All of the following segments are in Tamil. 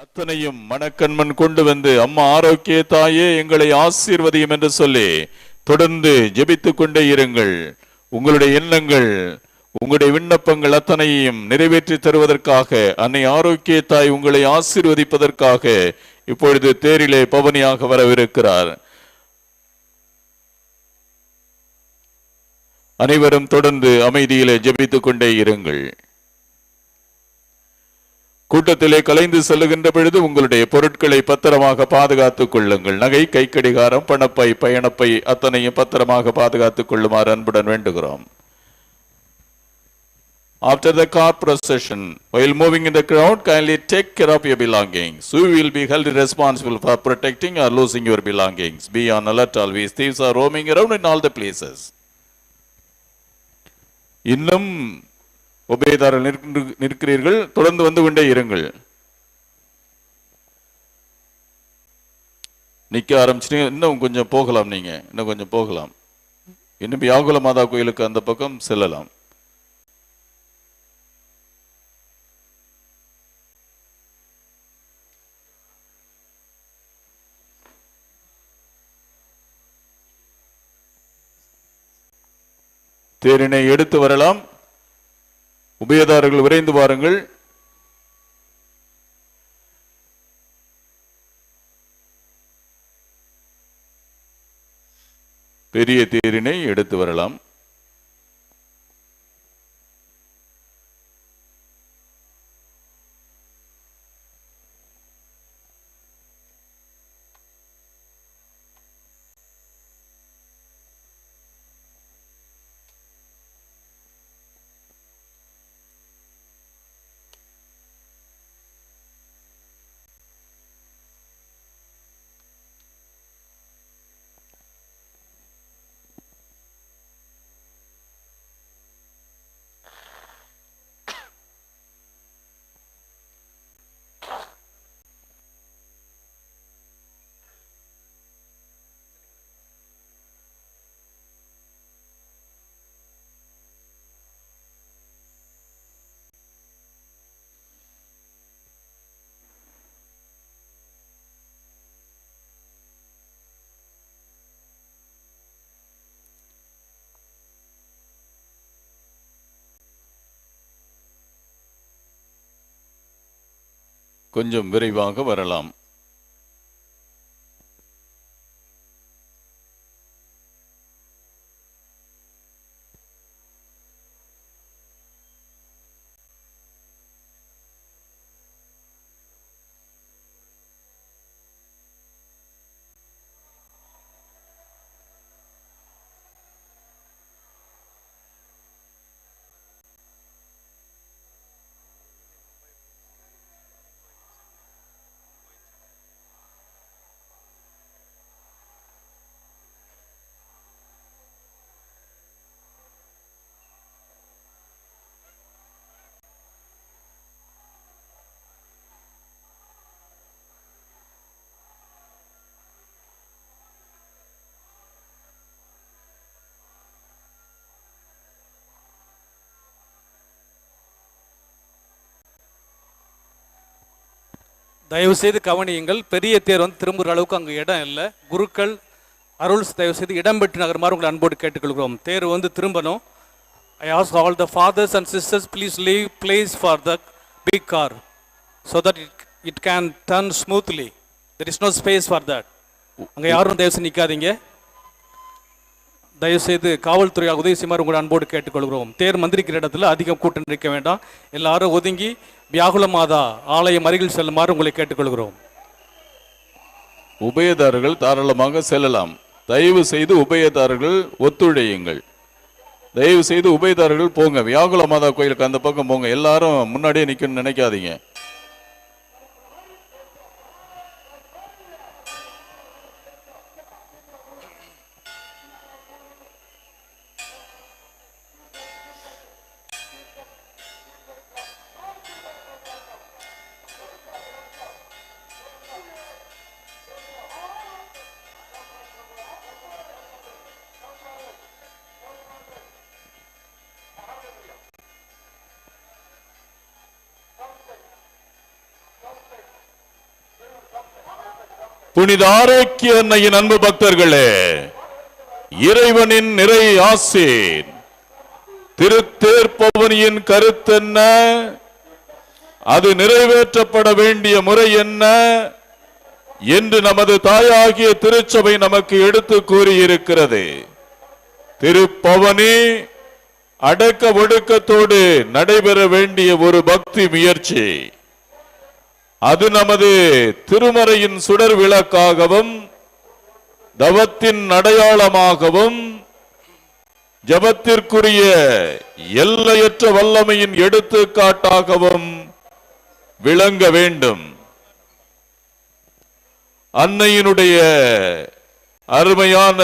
அத்தனையும் மணக்கண்மன் கொண்டு வந்து அம்மா ஆரோக்கிய தாயே எங்களை ஆசீர்வதியும் என்று சொல்லி தொடர்ந்து ஜெபித்துக் கொண்டே இருங்கள். உங்களுடைய எண்ணங்கள் உங்களுடைய விண்ணப்பங்கள் அத்தனையும் நிறைவேற்றி தருவதற்காக அன்னை ஆரோக்கிய தாய் உங்களை ஆசீர்வதிப்பதற்காக இப்பொழுது தேரிலே பவனியாக வரவிருக்கிறார். அனைவரும் தொடர்ந்து அமைதியிலே ஜெபித்துக் கொண்டே இருங்கள். கூட்டத்திலே கலைந்து செல்லுகின்ற பொழுது உங்களுடைய பொருட்களை பத்திரமாக பாதுகாத்துக் கொள்ளுங்கள் நகை கைக்கடிகாரம் பணப்பை பயணப்பை அத்தனையும் பத்திரமாக பாதுகாத்துக் கொள்ளுமாறு அன்புடன் வேண்டுகிறோம் After the car procession, while moving in the crowd, kindly take care of your belongings. You will be held responsible for protecting or losing your belongings. Be on alert always. Thieves are roaming around in all the places. இன்னும் உபயதாரர் நிற்கிறீர்கள் தொடர்ந்து வந்து கொண்டே இருங்கள். நிக்க ஆரம்பிச்சிட்டீங்க இன்னும் கொஞ்சம் போகலாம் நீங்க இன்னும் கொஞ்சம் போகலாம். இன்னும் யாகுல மாதா கோயிலுக்கு அந்த பக்கம் செல்லலாம். தேரினை எடுத்து வரலாம். உபயதாரர்கள் விரைந்து வாருங்கள். பெரிய தேரினை எடுத்து வரலாம். கொஞ்சம் விரைவாக வரலாம். தயவு செய்து கவனியுங்கள் பெரிய தேர் வந்து திரும்புகிற அளவுக்கு அங்கே இடம் இல்லை. குருக்கள் அருள்ஸ் தயவு செய்து இடம் பெற்று நகருமாறு உங்களை அன்போடு கேட்டுக்கொள்கிறோம். தேர் வந்து திரும்பணும். I ask all the fathers and sisters please leave place for the big car so that it it can turn smoothly there is no space for that அங்கே யாரும் தயவு செய்து நிற்காதீங்க தயவுசெய்து காவல்துறையால் உதவி செய்யுமாறு உங்களை அன்போடு கேட்டுக்கொள்கிறோம். தேர் மந்திரிக்கிற இடத்துல அதிகம் கூட்டம் நிற்க வேண்டாம். எல்லாரும் ஒதுங்கி வியாகுல மாதா ஆலயம் அருகில் செல்லுமாறு உங்களை கேட்டுக்கொள்கிறோம். உபயதாரர்கள் தாராளமாக செல்லலாம். தயவு செய்து உபயதாரர்கள் ஒத்துழையுங்கள். தயவு செய்து உபயதாரர்கள் போங்க. வியாகுல மாதா கோயிலுக்கு அந்த பக்கம் போங்க. எல்லாரும் முன்னாடியே நிற்கணும்னு நினைக்காதீங்க. புனித ஆரோக்கிய அன்னையின் அன்பு பக்தர்களே இறைவனின் நிறை ஆசீர் திருத்தேர்ப்பவனியின் கருத்தென்ன அது நிறைவேற்றப்பட வேண்டிய முறை என்ன? என்று நமது தாயாகிய திருச்சபை நமக்கு எடுத்து கூறியிருக்கிறது. திருப்பவனி அடக்க ஒடுக்கத்தோடு நடைபெற வேண்டிய ஒரு பக்தி முயற்சி. அது நமது திருமறையின் சுடர் விளக்காகவும் தவத்தின் அடையாளமாகவும் ஜபத்திற்குரிய எல்லையற்ற வல்லமையின் எடுத்துக்காட்டாகவும் விளங்க வேண்டும். அன்னையினுடைய அருமையான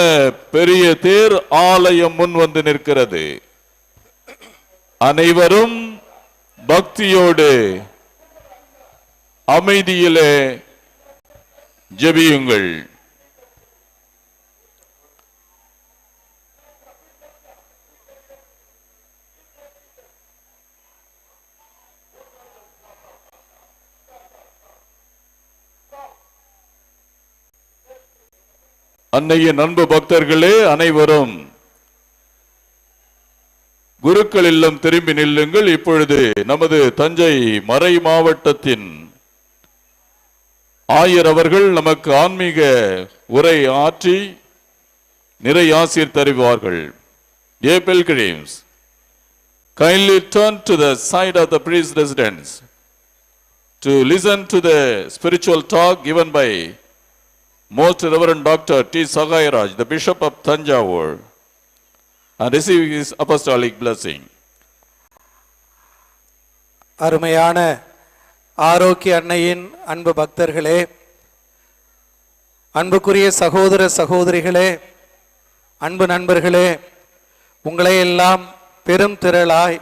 பெரிய தேர் ஆலயம் முன் வந்து நிற்கிறது. அனைவரும் பக்தியோடு அமைதியிலே ஜெபியுங்கள். அன்னையின் அன்பு பக்தர்களே அனைவரும் குருக்கள் இல்லம் திரும்பி நில்லுங்கள். இப்பொழுது நமது தஞ்சை மறை மாவட்டத்தின் ஆயர் அவர்கள் நமக்கு ஆன்மீக உரை ஆற்றி நிறை ஆசீர் தருவார்கள் ஏ pilgrims kindly turn to the side of the priest residence to listen to the spiritual talk given by most Reverend Dr. T. Sagairaj, the Bishop of Tanjavur, and receive his apostolic blessing. அருமையான ஆரோக்கிய அன்னையின் அன்பு பக்தர்களே அன்புக்குரிய சகோதர சகோதரிகளே அன்பு நண்பர்களே உங்களை எல்லாம் பெரும் திரளாய்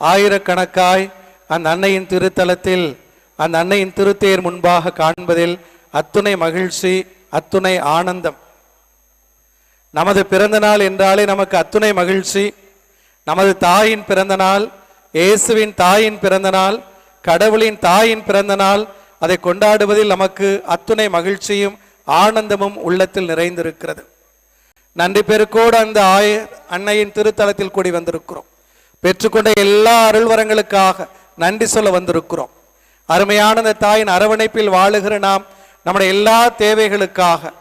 ஆயிரக்கணக்காய் அந்த அன்னையின் திருத்தலத்தில் அந்த அன்னையின் திருத்தேர் முன்பாக காண்பதில் அத்துணை மகிழ்ச்சி அத்துணை ஆனந்தம். நமது பிறந்த நாள் என்றாலே நமக்கு அத்துணை மகிழ்ச்சி. நமது தாயின் பிறந்த நாள் இயேசுவின் தாயின் பிறந்த நாள் கடவுளின் தாயின் பிறந்த நாள் அதை கொண்டாடுவதில் நமக்கு அத்துணை மகிழ்ச்சியும் ஆனந்தமும் உள்ளத்தில் நிறைந்திருக்கிறது. நன்றி பெருக்கோடு அந்த ஆய அன்னையின் திருத்தலத்தில் கூடி வந்திருக்கிறோம். பெற்றுக்கொண்ட எல்லா அருள்வரங்களுக்காக நன்றி சொல்ல வந்திருக்கிறோம். அருமையான அந்த தாயின் அரவணைப்பில் வாழுகிற நாம் நம்முடைய எல்லா தேவைகளுக்காக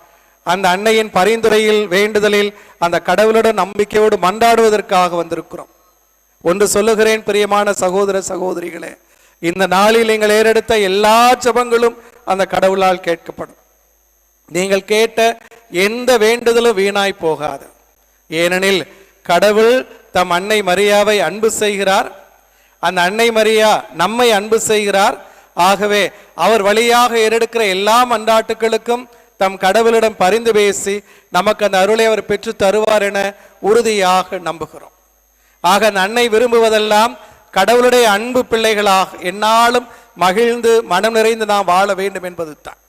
அந்த அன்னையின் பரிந்துரையில் வேண்டுதலில் அந்த கடவுளுடன் நம்பிக்கையோடு மன்றாடுவதற்காக வந்திருக்கிறோம். ஒன்று சொல்லுகிறேன் பிரியமான சகோதர சகோதரிகளே. இந்த நாளில் நீங்கள் ஏறெடுத்த எல்லா ஜபங்களும் அந்த கடவுளால் கேட்கப்படும். நீங்கள் கேட்ட எந்த வேண்டுதலும் வீணாய் போகாது. ஏனெனில் கடவுள் தம் அன்னை மரியாவை அன்பு செய்கிறார். அந்த அன்னை மரியா நம்மை அன்பு செய்கிறார். ஆகவே அவர் வழியாக ஏறெடுக்கிற எல்லா மன்றாட்டுகளுக்கும் தம் கடவுளிடம் பரிந்து பேசி நமக்கு அந்த அருளை அவர் பெற்று தருவார் என உறுதியாக நம்புகிறோம். ஆக அந்த அன்னை விரும்புவதெல்லாம் கடவுளுடைய அன்பு பிள்ளைகளாக என்னாலும் மகிழ்ந்து மனம் நிறைந்து நாம் வாழ வேண்டும் என்பது தான்.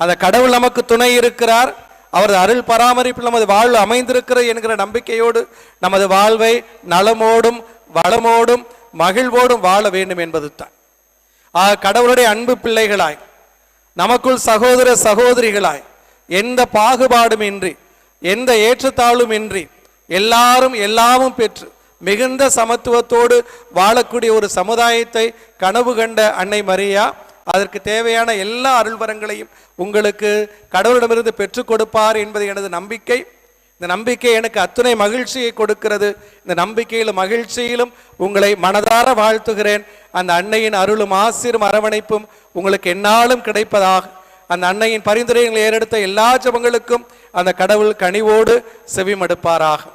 அந்த கடவுள் நமக்கு துணை இருக்கிறார். அவரது அருள் பராமரிப்பில் நமது வாழ்வு அமைந்திருக்கிறது என்கிற நம்பிக்கையோடு நமது வாழ்வை நலமோடும் வளமோடும் மகிழ்வோடும் வாழ வேண்டும் என்பது தான். ஆக கடவுளுடைய அன்பு பிள்ளைகளாய் நமக்குள் சகோதர சகோதரிகளாய் எந்த பாகுபாடும் இன்றி எந்த ஏற்றத்தாழ்வும் இன்றி எல்லாரும் எல்லாமும் பெற்று மிகுந்த சமத்துவத்தோடு வாழக்கூடிய ஒரு சமுதாயத்தை கனவு கண்ட அன்னை மரியா அதற்கு தேவையான எல்லா அருள்வரங்களையும் உங்களுக்கு கடவுளிடமிருந்து பெற்றுக் கொடுப்பார் என்பது எனது நம்பிக்கை. இந்த நம்பிக்கை எனக்கு அத்துணை மகிழ்ச்சியை கொடுக்கிறது. இந்த நம்பிக்கையிலும் மகிழ்ச்சியிலும் உங்களை மனதார வாழ்த்துகிறேன். அந்த அன்னையின் அருளும் ஆசிரும் அரவணைப்பும் உங்களுக்கு என்னாலும் கிடைப்பதாக. அந்த அன்னையின் பரிந்துரைகளை ஏறெடுத்த எல்லா ஜபங்களுக்கும் அந்த கடவுள் கனிவோடு செவிமடுப்பாராகும்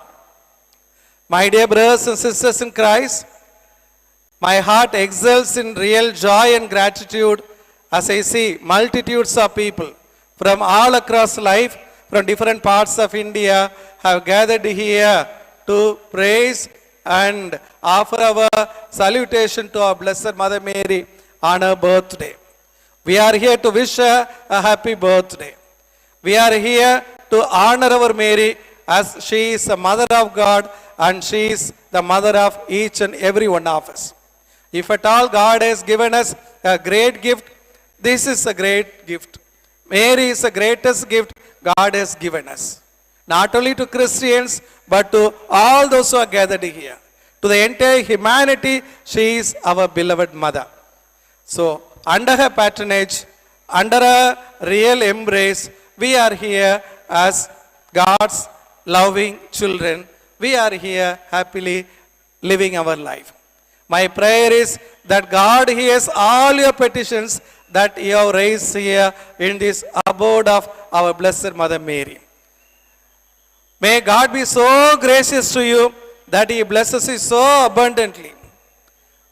My dear brothers and sisters in Christ, my heart exults in real joy and gratitude as I see multitudes of people from all across life, from different parts of India, have gathered here to praise and offer our salutation to our Blessed Mother Mary on her birthday. We are here to wish her a happy birthday. We are here to honor our Mary as she is the mother of God and she is the mother of each and every one of us. If at all God has given us a great gift, this is a great gift. Mary is the greatest gift God has given us. Not only to Christians, but to all those who are gathered here. To the entire humanity, she is our beloved mother. So, under her patronage, under her real embrace, we are here as God's loving children. We are here happily living our life. My prayer is that God hears all your petitions that you have raised here in this abode of our Blessed Mother Mary. May God be so gracious to you that He blesses you so abundantly.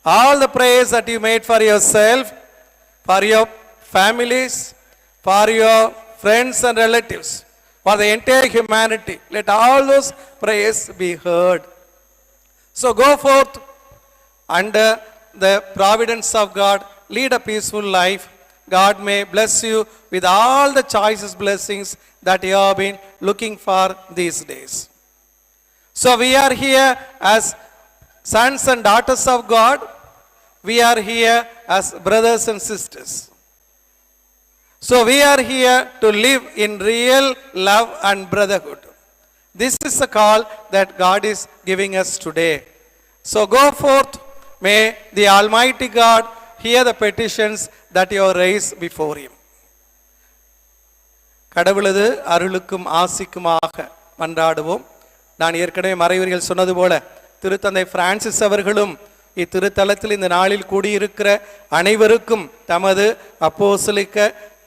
All the prayers that you made for yourself, for your families, for your friends and relatives, for the entire humanity, let all those prayers be heard. So go forth under the providence of God, lead a peaceful life. God may bless you with all the choicest blessings that you have been looking for these days. So we are here as sons and daughters of God. We are here as brothers and sisters. So we are here to live in real love and brotherhood. This is the call that God is giving us today. So go forth. May the Almighty God hear the petitions that you raise before Him. கடவுளது அருளுக்கும் ஆசிக்குமாக மன்றாடுவோம் நான் ஏற்கனவே மறைவர்கள் சொன்னது போல திருத்தந்தை பிரான்சிஸ் அவர்களும் இத்திருத்தலத்தில் இந்த நாளில் கூடியிருக்கிற அனைவருக்கும் தமது அப்போஸ்தலிக்க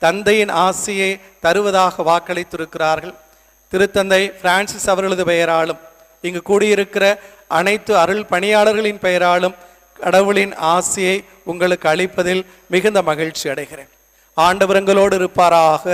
தந்தையின் ஆசியை தருவதாக வாக்களித்திருக்கிறார்கள். திருத்தந்தை பிரான்சிஸ் அவர்களது பெயராலும் இங்கு கூடியிருக்கிற அனைத்து அருள் பணியாளர்களின் பெயராலும் கடவுளின் ஆசியை உங்களுக்கு அளிப்பதில் மிகுந்த மகிழ்ச்சி அடைகிறேன். ஆண்டவரங்களோடு இருப்பாராக.